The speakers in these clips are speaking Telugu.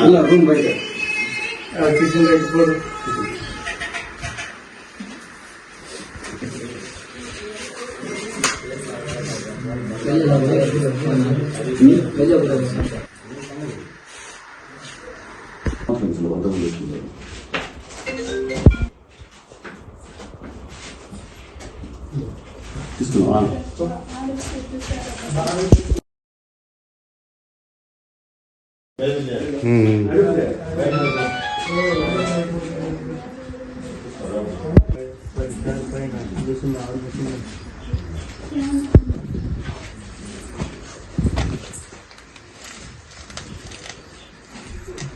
ಅಲ್ಲ ರೂಮ್ ಬಗ್ಗೆ ಕಿಚನ್ ಇಟ್ಬೋದು ಎಲ್ಲ Just an honor. Hmm.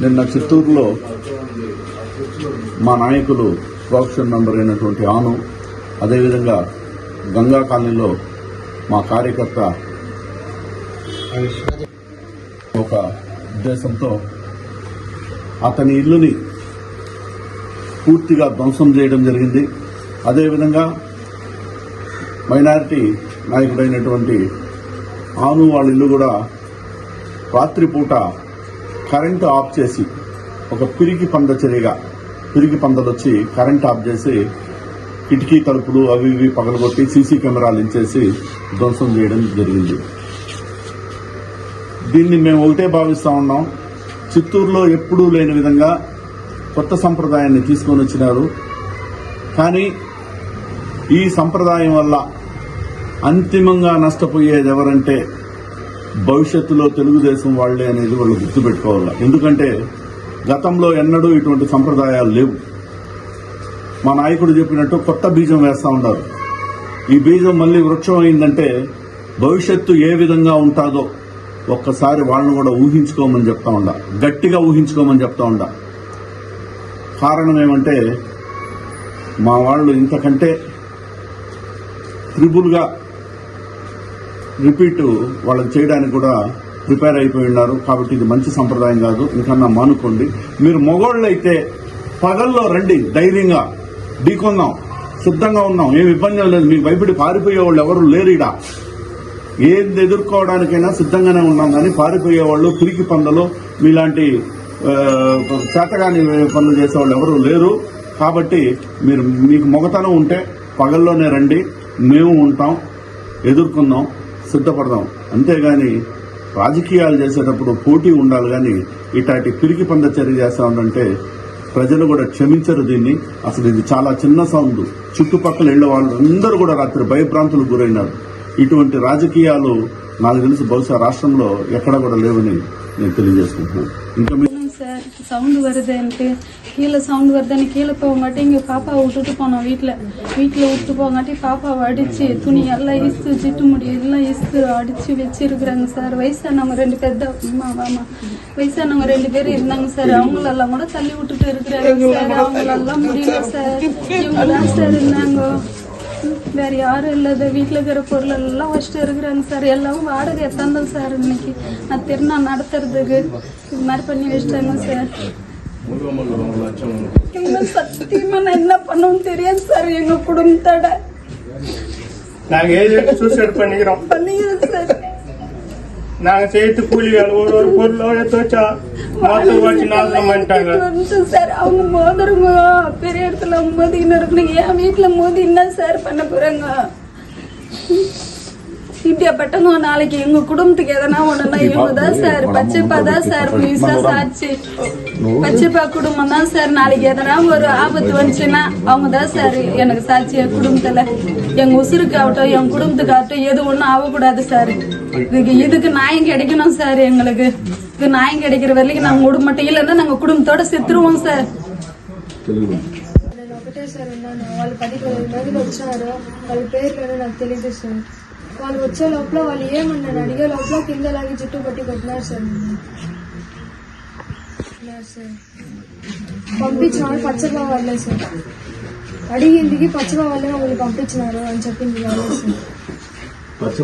నిన్న చిత్తూరులో మా నాయకులు ప్రొఫెషన్ మెంబర్ అయినటువంటి ఆను అదేవిధంగా గంగా కాలనీలో మా కార్యకర్త ఒక ఉద్దేశంతో అతని ఇల్లుని పూర్తిగా ధ్వంసం చేయడం జరిగింది. అదేవిధంగా మైనారిటీ నాయకుడైనటువంటి ఆను వాళ్ళ ఇల్లు కూడా రాత్రిపూట కరెంటు ఆఫ్ చేసి ఒక పిరికి పంద చర్యగా పిరికి పందలు వచ్చి కరెంట్ ఆఫ్ చేసి కిటికీ తలుపులు అవి ఇవి పగలగొట్టి సీసీ కెమెరాలు ఇచ్చేసి ధ్వంసం చేయడం జరిగింది. దీన్ని మేము ఒకటే భావిస్తూ ఉన్నాం. చిత్తూరులో ఎప్పుడూ లేని విధంగా కొత్త సంప్రదాయాన్ని తీసుకొని వచ్చినారు. కానీ ఈ సంప్రదాయం వల్ల అంతిమంగా నష్టపోయేది ఎవరంటే భవిష్యత్తులో తెలుగుదేశం వాళ్ళే అనేది వాళ్ళు గుర్తుపెట్టుకోవాలి. ఎందుకంటే గతంలో ఎన్నడూ ఇటువంటి సంప్రదాయాలు లేవు. మా నాయకుడు చెప్పినట్టు కొత్త బీజం వేస్తూ ఉన్నారు. ఈ బీజం మళ్ళీ వృక్షం అయిందంటే భవిష్యత్తు ఏ విధంగా ఉంటుందో ఒక్కసారి వాళ్ళను కూడా ఊహించుకోమని చెప్తా ఉండా. గట్టిగా ఊహించుకోమని చెప్తా ఉండా. కారణం ఏమంటే మా వాళ్ళు ఇంతకంటే త్రిబుల్గా రిపీట్ వాళ్ళకి చేయడానికి కూడా ప్రిపేర్ అయిపోయి ఉన్నారు. కాబట్టి ఇది మంచి సంప్రదాయం కాదు. ఇంకన్నా మానుకోండి. మీరు మొగోళ్ళు అయితే పగల్లో రండి ధైర్యంగా ఢీకొందాం సిద్ధంగా ఉన్నాం. ఏమి ఇబ్బంది లేదు. మీకు భయపడి పారిపోయే వాళ్ళు ఎవరు లేరు ఇడా ఏది ఎదుర్కోవడానికైనా సిద్ధంగానే ఉన్నాం కానీ పారిపోయే వాళ్ళు పిరికి పందలు మీలాంటి చేతగాని పనులు చేసేవాళ్ళు ఎవరు లేరు. కాబట్టి మీరు మీకు మొగతనం ఉంటే పగల్లోనే రండి. మేము ఉంటాం ఎదుర్కొందాం. సిద్ధపడదాం. అంతేగాని రాజకీయాలు చేసేటప్పుడు పోటీ ఉండాలి కానీ ఇటాటి పిరికి పంద చర్య చేస్తా ఉందంటే ప్రజలు కూడా క్షమించరు దీన్ని. అసలు ఇది చాలా చిన్న సౌండ్. చుట్టుపక్కల ఇళ్ళ వాళ్ళు అందరూ కూడా రాత్రి భయభ్రాంతులు గురైనారు. ఇటువంటి రాజకీయాలు నాకు తెలిసి బహుశా రాష్ట్రంలో ఎక్కడ కూడా లేవని నేను తెలియజేసుకుంటున్నాను. ఇంకా சார் சவுண்டு வருதுன்ட்டு கீழே சவுண்டு வருதுன்னு கீழே போகாட்டி இங்கே பாப்பாவை விட்டுட்டு போனோம் வீட்டில் வீட்டில் விட்டு போகாட்டி பாப்பாவை அடித்து துணி எல்லாம் இஸ்து சிட்டு முடி எல்லாம் இஸ்து அடித்து வச்சிருக்கிறாங்க சார். வயசானவங்க ரெண்டு பேர் தான். அம்மா ஆமா வயசானவங்க ரெண்டு பேர் இருந்தாங்க சார். அவங்களெல்லாம் கூட தள்ளி விட்டுட்டு இருக்கிறாங்க சார். அவங்களெல்லாம் முடியல சார். இவங்க தான் சார் இருந்தாங்க. வேற யாரும் இல்லாத வீட்டில் இருக்கிற பொருள் எல்லாம் வச்சுட்டு இருக்கிறாங்க சார். எல்லாம் வாடகை எத்தாந்தோம் சார் இன்னைக்கு. நான் திருநா நடத்துறதுக்கு இது மாதிரி பண்ணி வச்சிட்டாங்க சார். இவங்க சத்தியமா நான் என்ன பண்ணவும் தெரியாது சார். எங்க குடும்பத்தோட நாங்க சூசைட் பண்ணிக்கிறோம். பண்ணிக்கிறேன் சார். நாங்க சேர்த்து கூலி வேலை ஒரு ஒரு பொருளோ எடுத்து வச்சா வச்சு நாசம் பண்ணிட்டாங்க. சார் அவங்க மோதுறவங்க பெரிய இடத்துல மோதி இன்னும் என் வீட்டுல மோதி என்ன சார் பண்ண போறாங்க. இப்படியாப்பட்டவங்க நாளைக்கு எங்க குடும்பத்துக்கு எதனா ஒண்ணுனா இவங்க தான் சார் பச்சைப்பா தான் சார் முழுசா சாட்சி பச்சைப்பா குடும்பம் தான் சார் நாளைக்கு எதனா ஒரு ஆபத்து வந்துச்சுன்னா அவங்க தான் சார் எனக்கு சாட்சி என் குடும்பத்துல. எங்க உசுருக்கு ஆகட்டும் என் குடும்பத்துக்கு ஆகட்டும் எது ஒண்ணும் ஆகக்கூடாது சார். இதுக்கு இதுக்கு நியாயம் கிடைக்கணும் சார் எங்களுக்கு இது நியாயம் கிடைக்கிற வரைக்கும் நாங்க விட மாட்டோம் இல்லைன்னா நாங்க குடும்பத்தோட செத்துருவோம் సార్ నేను ఒకటే సార్ ఉన్నాను వాళ్ళు పది పదిహేను మందికి వచ్చినారు వాళ్ళ పేర్లు నాకు తెలియదు సార్ వాళ్ళు వచ్చే లోపల వాళ్ళు ఏమన్నాను అడిగే లోపల కింద లాగి చుట్టూ పట్టి కొట్టినారు సార్ నన్ను. కొట్టినారు సార్ పంపించినారు పచ్చగా వాళ్ళే సార్ అడిగిందికి పచ్చగా వాళ్ళే మమ్మల్ని పంపించినారు అని చెప్పింది వాళ్ళే సార్ పచ్చ